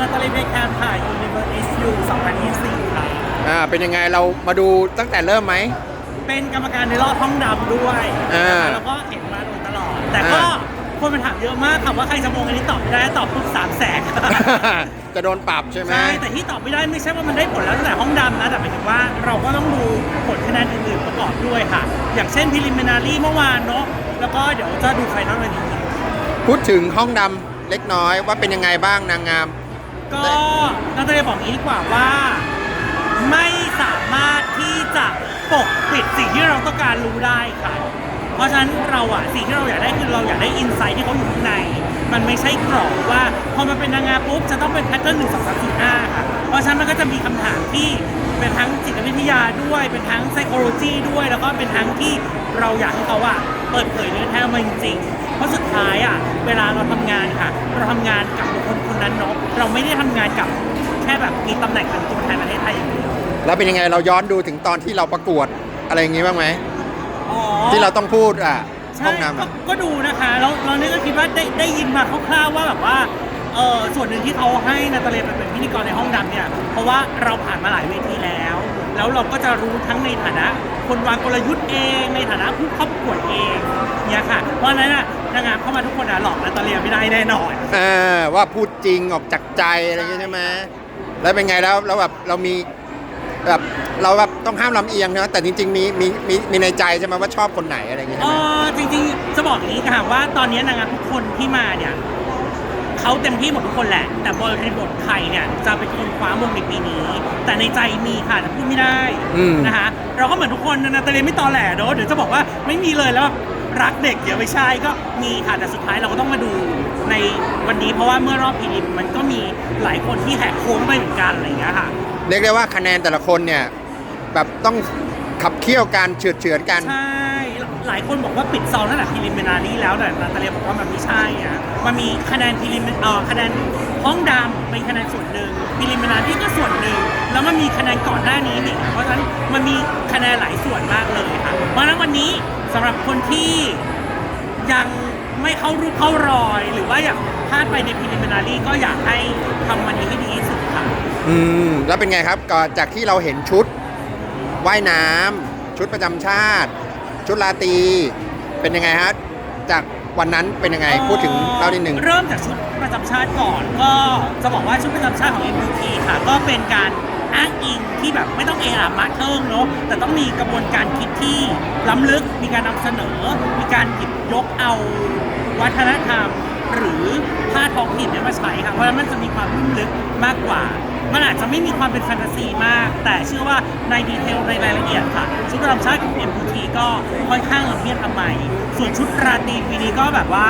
นาตาลีเบคแคมค่ะ Universe SU 2024ค่ะอ่าเป็นยังไงเรามาดูตั้งแต่เริ่มไหม เป็นกรรมการในรอบห้องดำด้วยอ่าแล้วก็เห็นมาโดยตลอด แต่ก็อ่า คนมันถามเยอะมากค่ะว่าใครจะมงอันนี้ตอบไม่ได้ตอบปุ๊บสามแสน จะโดนปรับใช่ไหม ใช่ แต่ที่ตอบไม่ได้ไม่ใช่ว่ามันได้ผลแล้วตั้งแต่ห้องดำนะ แต่หมายถึงว่าเราก็ต้องดูผลคะแนนอื่นๆประกอบด้วยค่ะ อย่างเช่น preliminary เมื่อวานเนาะแล้วก็เดี๋ยวจะดูไฟนอลวันนี้พูดถึงห้องดำเล็กน้อยว่าเป็นยังไงบ้างนางงาม ก็เราจะบอกงี้ดีกว่าว่า ไม่สามารถที่จะปกปิดสิ่งที่เราต้องการรู้ได้ค่ะ เพราะฉะนั้นเราอะสิ่งที่เราอยากได้คือเราอยากได้อินไซต์ที่เขาอยู่ข้างใน มันไม่ใช่กรอบว่าพอมันเป็นนางงามปุ๊บจะต้องเป็นแพทเทิร์นหนึ่งสองสามสี่ห้าค่ะ เพราะฉะนั้นมันก็จะมีคำถามที่เป็นทั้งจิตวิทยาด้วย เป็นทั้ง psychology ด้วย แล้วก็เป็นทั้งที่เราอยากให้เขาอะเปิดเผยเนื้อแท้มาจริงๆ เพราะสุดท้ายอะเวลาเราทำงานค่ะ เราทำงานกับบุคคลคนนั้นเนาะ ไม่ได้ทำงานกับแค่แบบมีตำแหน่งเป็นตัวแทนประเทศไทยอย่างเดียวแล้วเป็นยังไงเราย้อนดูถึงตอนที่เราประกวดอะไรอย่างงี้บ้างไหมอ๋อ ที่เราต้องพูดอะใช่ห้องน้ำก็อะ ก็ดูนะคะแล้วเราเนี่ยก็คิดว่าได้ได้ยินมาคร่าวๆว่าแบบว่าเออส่วนหนึ่งที่เขาให้นาตาเลียไปเป็นพิธีกรในห้องดำเนี่ย เพราะว่าเราผ่านมาหลายเวทีแล้ว แล้วเราก็จะรู้ทั้งในฐานะ คนวางกลยุทธ์เองในฐานะผู้เข้าประกวดเองเนี่ยค่ะ เพราะฉะนั้นน่ะนางงามเข้ามาทุกคนอะหลอกนาตาเลียไม่ได้แน่นอนเออว่าพูดจริงออกจากใจอะไรอย่างงี้ใช่ไหมแล้วเป็นไงแล้วแล้วแบบเรามีแบบเราแบบต้องห้ามลำเอียงนะแต่จริง ๆ มีมีมีมีในใจใช่ไหมว่าชอบคนไหนอะไรอย่างงี้เอใช่ไหม อจริงๆจะบอกอย่างนี้ค่ะว่าตอนนี้นางงามทุกคนที่มาเนี่ย เขาเต็มที่หมดทุกคนแหละ แต่บริบทใครเนี่ยจะเป็นคนคว้ามงในปีนี้ แต่ในใจมีค่ะแต่พูดไม่ได้อืม นะคะเราก็เหมือนทุกคนนะนาตาเลียไม่ตอแหลเนอะเดี๋ยวจะบอกว่าไม่มีเลยแล้วแบบรักเด็กเดี๋ยวไม่ใช่ก็มีค่ะแต่สุดท้ายเราก็ต้องมาดูในวันนี้เพราะว่าเมื่อรอบพรีลิมมันก็มีหลายคนที่แหกโค้งไปเหมือนกันอะไรอย่างเงี้ยค่ะ เรียกได้ว่าคะแนนแต่ละคนเนี่ยแบบต้องขับเคี่ยวการเฉือดเฉือนกัน ใช่ หลายคนบอกว่าปิดซองตั้งแต่พ r ลิมินารีแล้วแต่นาตาเลียบอกว่ามันไม่ใช่อะมันมีคะแนนพ r ลิมเอ่อคะแนนห้องดำเป็นคะแนนส่วนหนึ่งพ r ลิมินารีก็ส่วนหนึ่งแล้วมันมีคะแนนก่อนหน้านี้อีกเพราะฉะนั้นมันมีคะแนนหลายส่วนมากเลยค่ะเพราะฉะนั้นวันนี้สำหรับคนที่ยังไม่เข้ารูปเข้ารอย หรือว่าอยากพลาดไปในพ r ลิมินารีก็อยากให้ทำวันนี้ให้ดีที่สุดค่ะอืมแล้วเป็นไงครับก็จากที่เราเห็นชุดว่ายน้ำชุดประจำชาติ ชุดลาตรีเป็นยังไงฮะจากวันนั้นเป็นยังไงพูดถึงเล่านิดหนึ่งเริ่มจากชุดประจำชาติก่อน ก็จะบอกว่าชุดประจำชาติของ MUT ค่ะ ก็เป็นการอ้างอิงที่แบบไม่ต้องเออามาเทิงเนาะแต่ต้องมีกระบวนการคิดที่ล้ำลึก มีการนำเสนอ มีการหยิบยกเอาวัฒนธรรม หรือผ้าท้องถิ่นเนี่ยมาใช้ค่ะเพราะฉะนั้นมันจะมีความลุ่มลึกมากกว่า มันอาจจะไม่มีความเป็นแฟนตาซีมาก แต่เชื่อว่าในดีเทลในรายละเอียดค่ะ ชุดประจำชาติของ MUT ก็ค่อนข้างละเมียดละไมส่วนชุดราตรีปีนี้ก็แบบว่า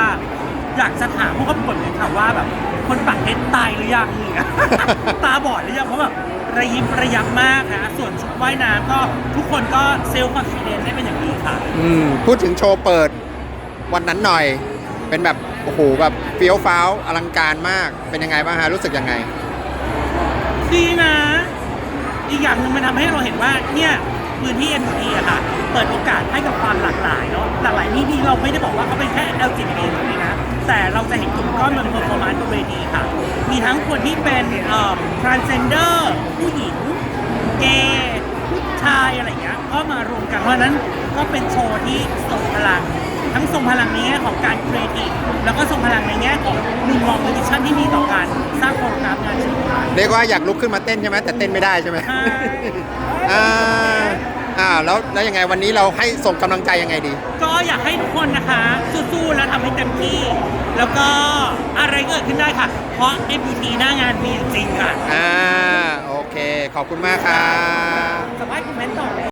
อยากจะถามผู้เข้าประกวดเลยค่ะว่าแบบคนปักเพชรตายหรือยังเนี่ย ตาบอดหรือยังเพราะแบบระยิบระยับมากนะส่วนชุดว่ายน้ำก็ทุกคนก็เซลล์คอนฟิเดนซ์ได้เป็นอย่างดีค่ะ อืมพูดถึงโชว์เปิดวันนั้นหน่อย เป็นแบบ โอ้โหแบบเฟี้ยวฟ้าวอลังการมากเป็นยังไงบ้างฮะรู้สึกยังไง ดีนะ อีกอย่างหนึ่งมันทำให้เราเห็นว่าเนี่ยพื้นที่ m อ t อะค่ะ เปิดโอกาสให้กับความหลากหลายเนาะหลากหลายนี่นี่เราไม่ได้บอกว่าเขาเป็นแค่ LGBT เท่านี้นะ แต่เราจะเห็นกลุ่มก้อนบนเพอร์ฟอร์มานซ์บนเวทีค่ะ มีทั้งคนที่เป็นเอ่อ transgender ผู้หญิง เกย์ผู้ชายอะไรอย่างเงี้ยก็มารวมกันเพราะฉะนั้นก็เป็นโชว์ที่ทรงพลัง ทั้งทรงพลังในแง่ของการครีเอทีฟแล้วก็ทรงพลังในแง่ของมุมมองวิชั่นที่มีต่อการสร้างโคโรกราฟงานชิ้นงาน เรียกว่าอยากลุกขึ้นมาเต้นใช่ไหมแต่เต้นไม่ได้ใช่ไหมใช่ อ่าอ่าแล้วแล้วยังไงวันนี้เราให้ส่งกำลังใจยังไงดี ก็อยากให้ทุกคนนะคะ สู้ๆ และทำให้เต็มที่ แล้วก็อะไรก็เกิดขึ้นได้ค่ะ เพราะ MUT หน้างานมีจริงค่ะอ่าโอเค ขอบคุณมากครับสบายคอมเมนต์ต่อเลย